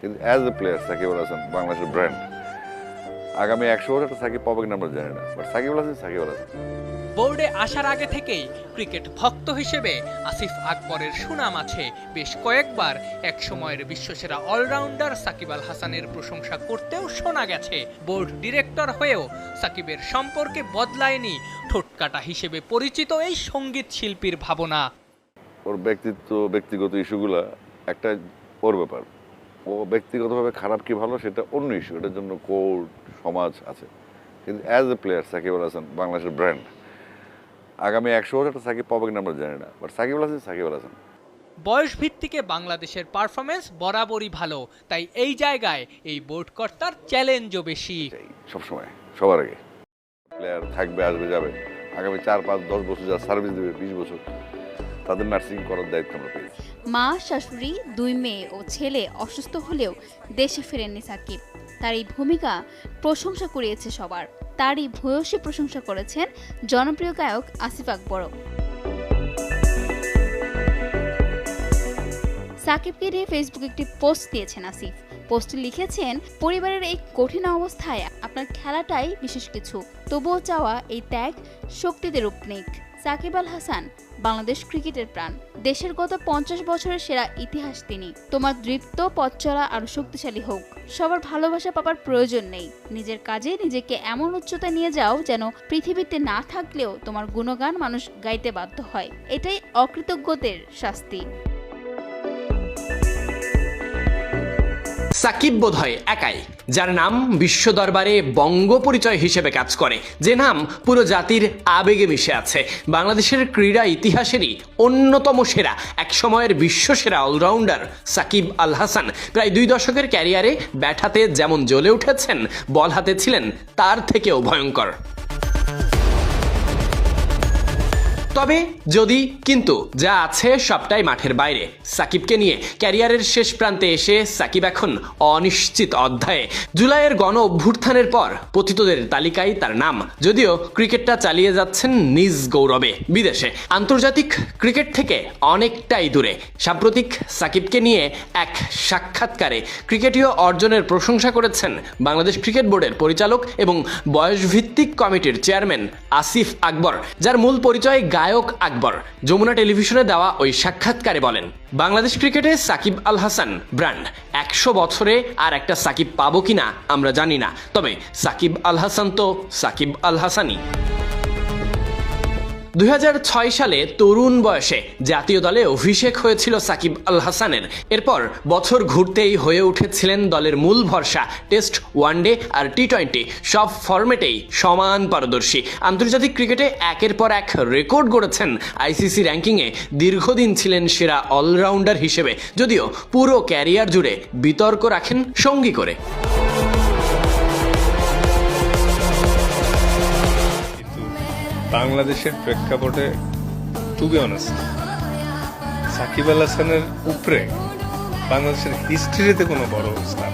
কিন্তু as a player Shakib Al Hasan বাংলাদেশের brand আগামী একশো বছর সাকিব পাবে কিনা আমরা জানি না বাট সাকিব আল হাসান সাকিব আল হাসান। বোর্ডে আসার আগে থেকেই ক্রিকেট ভক্ত হিসেবে আসিফ আকবরের সুনাম আছে। বেশ কয়েকবার এক সময়ের বিশ্বসেরা অলরাউন্ডার সাকিব আল হাসানের প্রশংসা করতেও শোনা গেছে। বোর্ড ডিরেক্টর হয়েও সাকিবের সম্পর্কে বদলায়নি ঠোঁটকাটা হিসেবে পরিচিত এই সংগীত শিল্পীর ভাবনা। ওর ব্যক্তিত্ব ব্যক্তিগত ইস্যুগুলা একটা ওর ব্যাপার। ও ব্যক্তিগতভাবে খারাপ কি ভালো সেটা অন্য ইস্যু এটার জন্য কোর্ট সমাজ আছে। কিন্তু as a player Shakib Al Hasan বাংলাদেশের ব্র্যান্ড আগামী একশো বছর সাকিব পাবে কিনা আমরা জানি না বাট সাকিব আল হাসান সাকিব আল হাসান। বয়স ভিত্তিকে বাংলাদেশের পারফরমেন্স বরাবরই ভালো তাই এই জায়গায় এই বোর্ড কর্তার চ্যালেঞ্জও বেশি। সবসময় সবার আগে। প্লেয়ার থাকবে আসবে যাবে। আগামী চার পাঁচ দশ বছর যারা সার্ভিস দেবে বিশ বছর তাদের নার্সিং করার দায়িত্ব আমরা পেয়েছি। মা, শাশুড়ি, দুই মেয়ে ও ছেলে অসুস্থ হলেও দেশে ফেরেননি সাকিব। তার এই ভূমিকা প্রশংসা করিয়েছে সবার। তারই ভূয়সী প্রশংসা করেছেন জনপ্রিয় গায়ক আসিফ আকবরও। সাকিবকে নিয়ে ফেসবুকে একটি পোস্ট দিয়েছেন আসিফ। পোস্টে লিখেছেন, পরিবারের এই কঠিন অবস্থায় আপনার খেলাটাই বিশেষ কিছু। তবুও চাওয়া এই ত্যাগ শক্তিতে রূপ নিক সাকিব আল হাসান, বাংলাদেশ ক্রিকেটের প্রাণ। দেশের গত পঞ্চাশ বছরের সেরা ইতিহাস তিনি। তোমার দৃপ্ত পথ চলা আরও শক্তিশালী হোক। সবার ভালোবাসা পাবার প্রয়োজন নেই। নিজের কাজে নিজেকে এমন উচ্চতা নিয়ে যাও যেন পৃথিবীতে না থাকলেও তোমার গুণগান মানুষ গাইতে বাধ্য হয়। এটাই অকৃতজ্ঞদের শাস্তি। সাকিব বোধহয় একাই, যার নাম বিশ্ব দরবারে বঙ্গ পরিচয় হিসেবে কাজ করে। যে নাম পুরো জাতির আবেগে মিশে আছে। বাংলাদেশের ক্রীড়া ইতিহাসেরই অন্যতম সেরা এক সময়ের বিশ্ব সেরা অলরাউন্ডার সাকিব আল হাসান। প্রায় দুই দশকের ক্যারিয়ারে ব্যাট হাতে যেমন জ্বলে উঠেছেন, বল হাতে ছিলেন তার থেকেও ভয়ঙ্কর। তবে যদি, কিন্তু যা আছে সবটাই মাঠের বাইরে। সাকিবকে নিয়ে ক্যারিয়ারের শেষ প্রান্তে এসে সাকিব এখন অনিশ্চিত অধ্যায়ে। জুলাইয়ের গণ অভ্যুত্থানের পর পতিতদের তালিকায় তার নাম। যদিও ক্রিকেটটা চালিয়ে যাচ্ছেন নিজ গৌরবে। বিদেশে আন্তর্জাতিক ক্রিকেট থেকে অনেকটাই দূরে। সাম্প্রতিক সাকিবকে নিয়ে এক সাক্ষাৎকারে ক্রিকেটীয় অর্জনের প্রশংসা করেছেন বাংলাদেশ ক্রিকেট বোর্ডের পরিচালক এবং বয়সভিত্তিক কমিটির চেয়ারম্যান আসিফ আকবর, যার মূল পরিচয় গায়ক আকবর। যমুনা টেলিভিশনে দেওয়া ওই সাক্ষাৎকারে বলেন, বাংলাদেশ ক্রিকেটে সাকিব আল হাসান, ব্র্যান্ড, একশো বছরে আর একটা সাকিব পাবো কিনা আমরা জানি না। তবে সাকিব আল হাসান তো সাকিব আল হাসানই। দু হাজার ছয় সালে তরুণ বয়সে জাতীয় দলে অভিষেক হয়েছিল সাকিব আল হাসানের। এরপর বছর ঘুরতেই হয়ে উঠেছিলেন দলের মূল ভরসা, টেস্ট ওয়ানডে আর টি টোয়েন্টি সব ফরম্যাটেই সমান পারদর্শী। আন্তর্জাতিক ক্রিকেটে একের পর এক রেকর্ড গড়েছেন আইসিসি র্যাঙ্কিংয়ে। দীর্ঘদিন ছিলেন সেরা অলরাউন্ডার হিসেবে, যদিও পুরো ক্যারিয়ার জুড়ে বিতর্ক রাখেন সঙ্গী করে। বাংলাদেশের প্রেক্ষাপটে to be honest Shakib Al হাসানের উপরে বাংলাদেশের হিস্ট্রিতে কোনো বড় স্টার